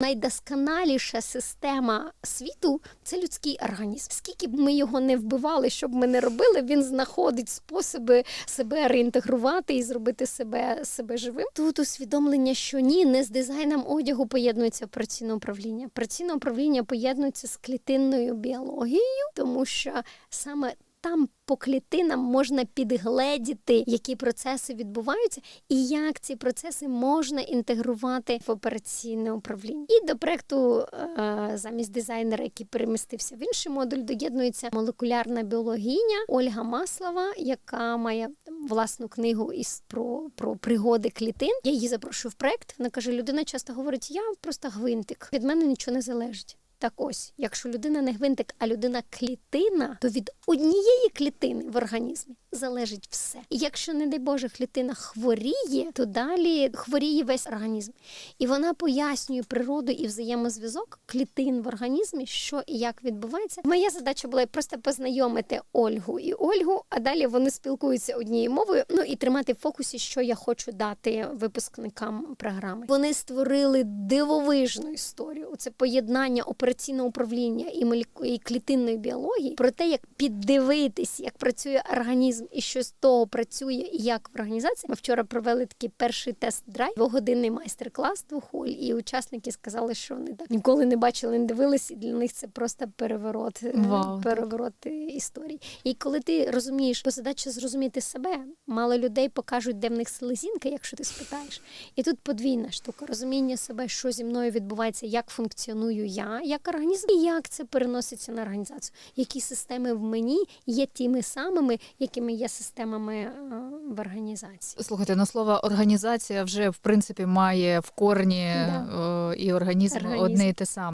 Найдосконаліша система світу це людський організм. Скільки б ми його не вбивали, що б ми не робили, він знаходить способи себе реінтегрувати і зробити себе, себе живим. Тут усвідомлення, що ні, не з дизайном одягу поєднується операційне управління. Операційне управління поєднується з клітинною біологією, тому що саме там по клітинам можна підгледіти, які процеси відбуваються, і як ці процеси можна інтегрувати в операційне управління. І до проекту е, замість дизайнера, який перемістився в інший модуль, доєднується молекулярна біологиня Ольга Маслова, яка має власну книгу із про, про пригоди клітин. Я її запрошую в проект. Вона каже: людина часто говорить: я просто гвинтик. Від мене нічого не залежить. Так ось, якщо людина не гвинтик, а людина клітина, то від однієї клітини в організмі залежить все. І якщо, не дай Боже, клітина хворіє, то далі хворіє весь організм. І вона пояснює природу і взаємозв'язок клітин в організмі, що і як відбувається. Моя задача була просто познайомити Ольгу і Ольгу, а далі вони спілкуються однією мовою. Ну і тримати в фокусі, що я хочу дати випускникам програми. Вони створили дивовижну історію. Це поєднання операційного управління і моліку- і клітинної біології про те, як піддивитись, як працює організм і що з того працює, і як в організації. Ми вчора провели такий перший тест-драйв, двогодинний майстер-клас двохоль, і учасники сказали, що вони так ніколи не бачили, не дивились, і для них це просто переворот, е, Вау, переворот е, історій. І коли ти розумієш, бо задача зрозуміти себе, мало людей покажуть, де в них селезінка, якщо ти спитаєш. І тут подвійна штука: розуміння себе, що зі мною відбувається, як функціоную я як організм, і як це переноситься на організацію. Які системи в мені є тими самими, якими є системами е, в організації. Слухайте, на слово організація вже в принципі має в корні Да. е, і організм, Організм. одне і те саме.